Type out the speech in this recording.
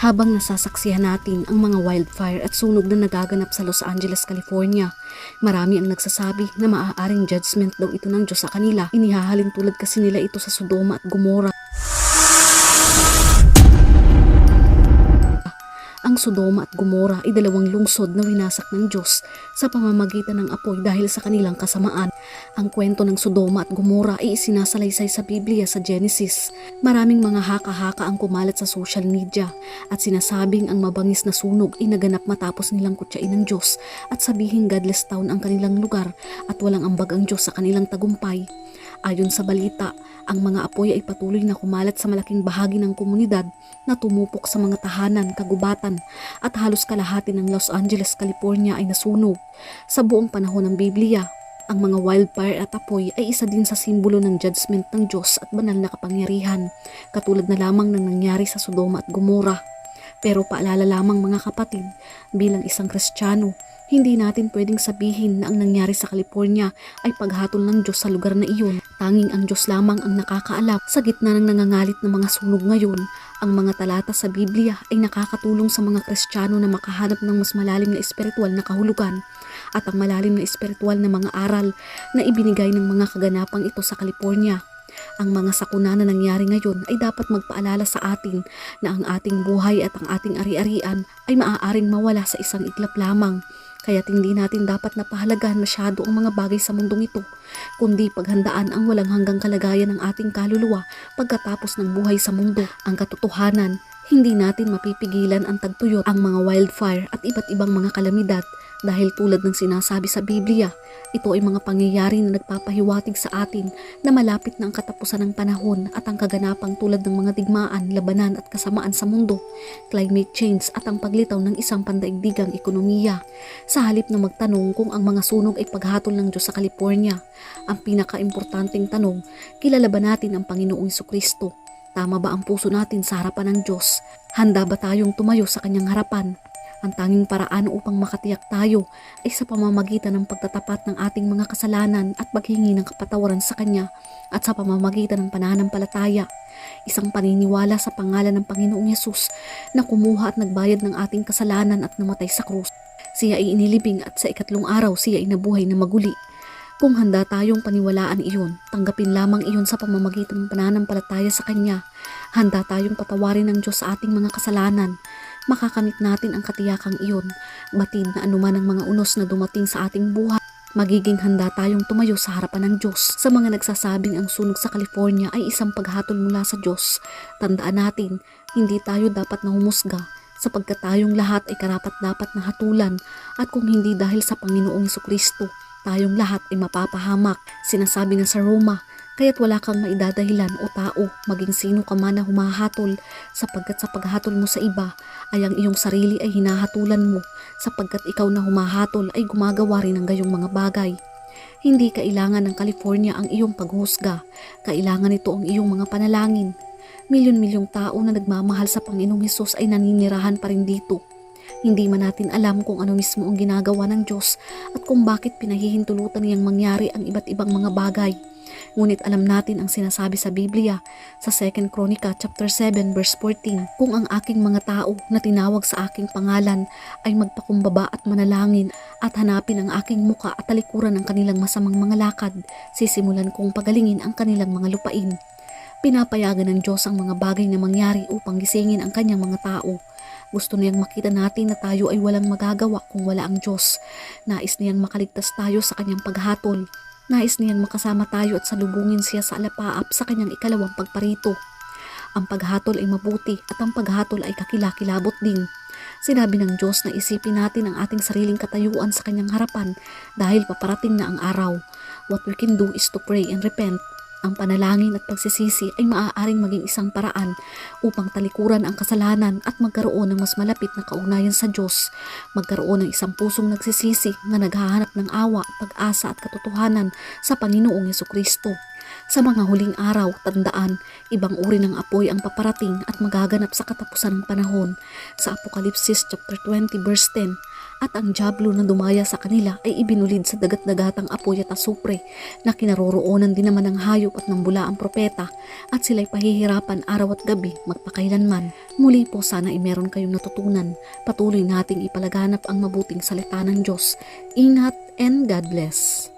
Habang nasasaksihan natin ang mga wildfire at sunog na nagaganap sa Los Angeles, California, marami ang nagsasabi na maaaring judgment daw ito ng Diyos sa kanila. Inihahalin tulad kasi nila ito sa Sodoma at Gomora. Sodoma at Gomora ay dalawang lungsod na winasak ng Diyos sa pamamagitan ng apoy dahil sa kanilang kasamaan. Ang kwento ng Sodoma at Gomora ay isinasalaysay sa Biblia sa Genesis. Maraming mga haka-haka ang kumalat sa social media at sinasabing ang mabangis na sunog ay naganap matapos nilang kutsain ng Diyos at sabihin godless town ang kanilang lugar at walang ambag ang Diyos sa kanilang tagumpay. Ayon sa balita, ang mga apoy ay patuloy na kumalat sa malaking bahagi ng komunidad na tumupok sa mga tahanan, kagubatan at halos kalahati ng Los Angeles, California ay nasunog. Sa buong panahon ng Biblia, ang mga wildfire at apoy ay isa din sa simbolo ng judgment ng Diyos at banal na kapangyarihan, katulad na lamang ng nangyari sa Sodoma at Gomora. Pero paalala lamang mga kapatid, bilang isang Kristiyano, hindi natin pwedeng sabihin na ang nangyari sa California ay paghatol ng Diyos sa lugar na iyon. Tanging ang Diyos lamang ang nakakaalam. Sa gitna ng nangangalit na mga sunog ngayon, ang mga talata sa Biblia ay nakakatulong sa mga Kristiyano na makahanap ng mas malalim na espiritual na kahulugan at ang malalim na espiritual na mga aral na ibinigay ng mga kaganapang ito sa California. Ang mga sakuna na nangyari ngayon ay dapat magpaalala sa atin na ang ating buhay at ang ating ari-arian ay maaaring mawala sa isang iglap lamang. Kaya't hindi natin dapat napahalagahan masyado ang mga bagay sa mundong ito, kundi paghandaan ang walang hanggang kalagayan ng ating kaluluwa pagkatapos ng buhay sa mundo. Ang katotohanan, hindi natin mapipigilan ang tagtuyot ang mga wildfire at iba't ibang mga kalamidad dahil tulad ng sinasabi sa Biblia, ito ay mga pangyayari na nagpapahiwatig sa atin na malapit na ang katapusan ng panahon at ang kaganapang tulad ng mga digmaan, labanan at kasamaan sa mundo, climate change at ang paglitaw ng isang pandaigdigang ekonomiya. Sa halip na magtanong kung ang mga sunog ay paghatol ng Diyos sa California, ang pinakaimportanteng tanong, kilala ba natin ang Panginoong Kristo? Tama ba ang puso natin sa harapan ng Diyos? Handa ba tayong tumayo sa kanyang harapan? Ang tanging paraan upang makatiyak tayo ay sa pamamagitan ng pagtatapat ng ating mga kasalanan at paghingi ng kapatawaran sa Kanya at sa pamamagitan ng pananampalataya. Isang paniniwala sa pangalan ng Panginoong Yesus na kumuha at nagbayad ng ating kasalanan at namatay sa krus. Siya ay inilibing at sa ikatlong araw siya ay nabuhay na maguli. Kung handa tayong paniwalaan iyon, tanggapin lamang iyon sa pamamagitan ng pananampalataya sa Kanya. Handa tayong patawarin ng Diyos sa ating mga kasalanan makakamit natin ang katiyakang iyon. Batid na anuman ang mga unos na dumating sa ating buhay, magiging handa tayong tumayo sa harapan ng Diyos. Sa mga nagsasabing ang sunog sa California ay isang paghatol mula sa Diyos, tandaan natin, hindi tayo dapat na humusga sapagkat tayong lahat ay karapat-dapat na hatulan at kung hindi dahil sa Panginoong Kristo, tayong lahat ay mapapahamak. Sinasabi nga sa Roma, kaya't wala kang maidadahilan o tao, maging sino ka man na humahatol, sapagkat sa paghatol mo sa iba, ay ang iyong sarili ay hinahatulan mo, sapagkat ikaw na humahatol ay gumagawa rin ng gayong mga bagay. Hindi kailangan ng California ang iyong paghusga, kailangan ito ang iyong mga panalangin. Milyon-milyong tao na nagmamahal sa Panginoong Hesus ay naninirahan pa rin dito. Hindi man natin alam kung ano mismo ang ginagawa ng Diyos at kung bakit pinahihintulutan niyang mangyari ang iba't ibang mga bagay. Ngunit alam natin ang sinasabi sa Biblia sa 2 Chronica chapter 7 verse 14, kung ang aking mga tao na tinawag sa aking pangalan ay magpakumbaba at manalangin at hanapin ang aking muka at talikuran ng kanilang masamang mga lakad, sisimulan kong pagalingin ang kanilang mga lupain. Pinapayagan ng Diyos ang mga bagay na mangyari upang gisingin ang kanyang mga tao. Gusto niyang makita natin na tayo ay walang magagawa kung wala ang Diyos. Nais niyang makaligtas tayo sa kanyang paghatol. Nais niyang makasama tayo at salubungin siya sa alapaap sa kanyang ikalawang pagparito. Ang paghatol ay mabuti at ang paghatol ay kakilakilabot din. Sinabi ng Diyos na isipin natin ang ating sariling katayuan sa kanyang harapan dahil paparating na ang araw. What we can do is to pray and repent ang panalangin at pagsisisi ay maaaring maging isang paraan upang talikuran ang kasalanan at magkaroon ng mas malapit na kaugnayan sa Diyos. Magkaroon ng isang pusong nagsisisi na naghahanap ng awa, pag-asa at katotohanan sa Panginoong Yeso Kristo. Sa mga huling araw, tandaan, ibang uri ng apoy ang paparating at magaganap sa katapusan ng panahon. Sa Apokalipsis chapter 20 verse 10, at ang Diablo na dumaya sa kanila ay ibinulid sa dagat-dagatang apoy at asupre na kinaroroonan din naman ng hayop at ng bula ang propeta at sila'y pahihirapan araw at gabi magpakailanman. Muli po sana ay meron kayong natutunan. Patuloy nating ipalaganap ang mabuting salita ng Diyos. Ingat and God bless.